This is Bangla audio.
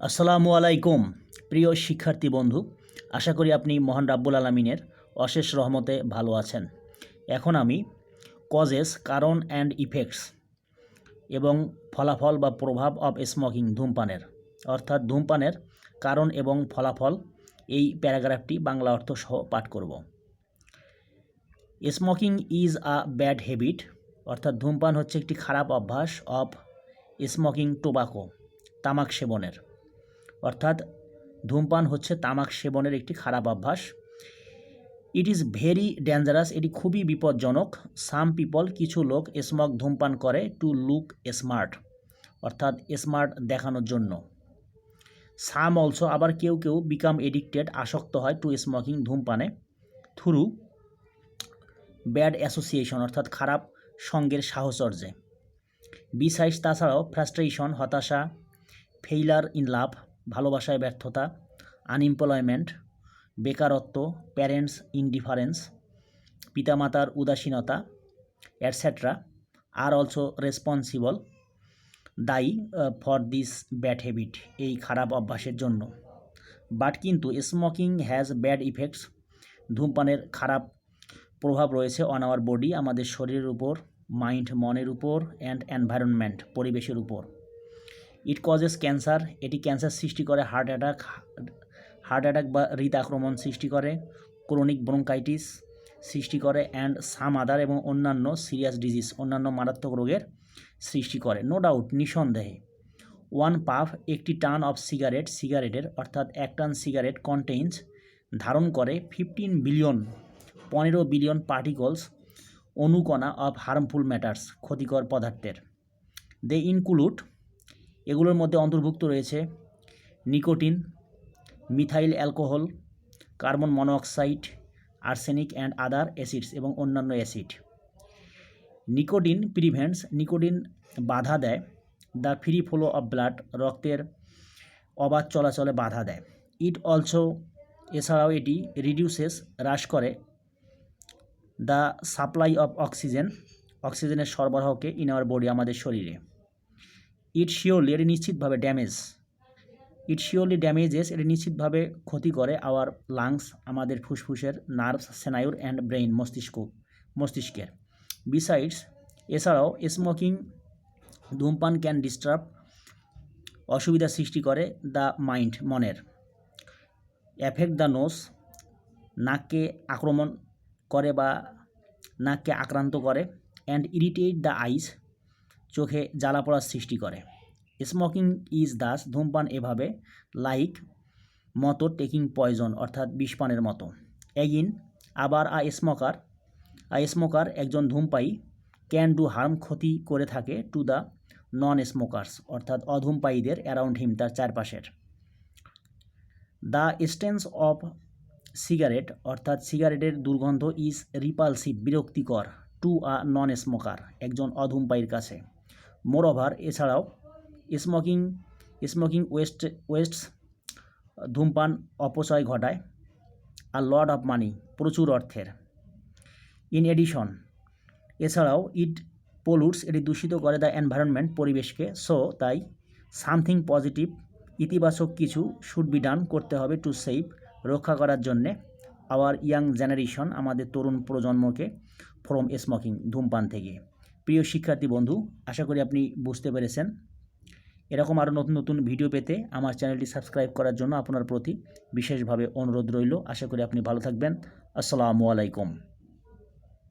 আসসালামু আলাইকুম, প্রিয় শিক্ষার্থী বন্ধু। আশা করি আপনি মহান রাব্বুল আলমিনের অশেষ রহমতে ভালো আছেন। এখন আমি কজেস কারণ অ্যান্ড ইফেক্টস এবং ফলাফল বা প্রভাব অফ স্মোকিং ধূমপানের, অর্থাৎ ধূমপানের কারণ এবং ফলাফল এই প্যারাগ্রাফটি বাংলা অর্থ সহ পাঠ করব। Smoking is a bad habit অর্থাৎ ধূমপান হচ্ছে একটি খারাপ অভ্যাস অফ স্মোকিং টোবাকো তামাক সেবনের। অর্থাৎ ধূমপান হচ্ছে তামাক সেবনের একটি খারাপ অভ্যাস। ইট ইজ ভেরি ডেঞ্জারাস এটি খুবই বিপজ্জনক। সাম পিপল কিছু লোক স্মক ধূমপান করে টু লুক স্মার্ট অর্থাৎ স্মার্ট দেখানোর জন্য। সাম অলসো আবার কেউ কেউ বিকাম এডিক্টেড আসক্ত হয় টু স্মোকিং ধূমপানে থ্রু ব্যাড অ্যাসোসিয়েশন অর্থাৎ খারাপ সঙ্গের সাহচর্যে। বিসাইজ তাছাড়াও ফ্রাস্ট্রেশন হতাশা ফেইলার ইন লাভ ভালোবাসায় ব্যর্থতা আনএমপ্লয়মেন্ট বেকারত্ব প্যারেন্টস ইনডিফারেন্স পিতামাতার উদাসীনতা অ্যাটসেট্রা আর অলসো রেসপন্সিবল দায়ী ফর দিস ব্যাড হ্যাবিট এই খারাপ অভ্যাসের জন্য। বাট কিন্তু স্মোকিং হ্যাজ ব্যাড ইফেক্টস ধূমপানের খারাপ প্রভাব রয়েছে অন আওয়ার বডি আমাদের শরীরের উপর মাইন্ড মনের উপর অ্যান্ড এনভায়রনমেন্ট পরিবেশের উপর। ইট কজেস ক্যান্সার এটি ক্যান্সার সৃষ্টি করে হার্ট অ্যাটাক হার্ট অ্যাটাক বা হৃদ আক্রমণ সৃষ্টি করে ক্রনিক ব্রঙ্কাইটিস সৃষ্টি করে অ্যান্ড সাম আদার এবং অন্যান্য সিরিয়াস ডিজিজ অন্যান্য মারাত্মক রোগের সৃষ্টি করে। নো ডাউট নিঃসন্দেহে ওয়ান পাফ একটি টান অফ সিগারেট সিগারেটের অর্থাৎ এক টান সিগারেট কন্টেইনস ধারণ করে ফিফটিন বিলিয়ন পনেরো বিলিয়ন পার্টিকলস অনুকণা অফ হার্মফুল ম্যাটার্স ক্ষতিকর পদার্থের। দে ইনক্লুড এগুলোর মধ্যে অন্তর্ভুক্ত রয়েছে nicotine, methyl alcohol, carbon monoxide arsenic and other acids এবং অন্যান্য অ্যাসিড। নিকোটিন প্রিভেন্টস, নিকোটিন বাধা দেয়, the free flow of blood রক্তের অবাধ চলাচলে বাধা দেয়। ইট অলসো, এছাড়াও এটি রিডিউসেস, হ্রাস করে। দ্য সাপ্লাই অফ অক্সিজেন, অক্সিজেনের সরবরাহকে ইন আওয়ার বডি আমাদের শরীরে। ইট শিওরলি, এটি নিশ্চিতভাবে ড্যামেজ। ইট শিওরলি ড্যামেজেস, এটি নিশ্চিতভাবে ক্ষতি করে আওয়ার লাংস, আমাদের ফুসফুসের নার্ভস, সেনায়ুর অ্যান্ড ব্রেইন মস্তিষ্ক, মস্তিষ্কের। বিসাইডস, এছাড়াও স্মোকিং, ধূমপান ক্যান ডিস্টার্ব, অসুবিধা সৃষ্টি করে দ্য মাইন্ড, মনের। অ্যাফেক্ট দ্য নোস নাককে আক্রমণ করে বা নাককে আক্রান্ত করে, অ্যান্ড ইরিটেট দ্য আইস চোখে জ্বালা পড়ার সৃষ্টি করে। স্মোকিং ইজ দাস, ধূমপান এভাবে, লাইক মতো টেকিং পয়জন, অর্থাৎ বিষপানের মতো। এগিন, আবার আ স্মোকার আ স্মোকার একজন ধূমপায়ী ক্যান ডু হার্ম ক্ষতি করে থাকে টু দ্য নন স্মোকার্স অর্থাৎ অধূমপায়ীদের অ্যারাউন্ড হিম, তার চারপাশের। দ্য স্টেন্স অফ সিগারেট, অর্থাৎ সিগারেটের দুর্গন্ধ ইজ রিপালসিভ, বিরক্তিকর, টু আ নন স্মোকার একজন অধূমপায়ীর কাছে। মোর ওভার এছাড়াও স্মোকিং স্মোকিং ওয়েস্ট, ওয়েস্টস, ধূমপান অপচয় ঘটায়, আর লড অফ মানি প্রচুর অর্থের। ইন এডিশন, এছাড়াও ইট পলুটস, এটি দূষিত করে দ্য এনভায়রনমেন্ট পরিবেশকে, সো তাই সামথিং পজিটিভ, ইতিবাচক কিছু শুড বি ডান করতে হবে টু সেভ, রক্ষা করার জন্যে। আওয়ার ইয়াং জেনারেশন, আমাদের তরুণ প্রজন্মকে, ফ্রম স্মোকিং, ধূমপান থেকে। প্রিয় শিক্ষার্থী বন্ধু, আশা করি আপনি বুঝতে পেরেছেন। এরকম আরও নতুন নতুন ভিডিও পেতে আমার চ্যানেলটি সাবস্ক্রাইব করার জন্য আপনার প্রতি বিশেষভাবে অনুরোধ রইল। আশা করি আপনি ভালো থাকবেন। আসসালামু আলাইকুম।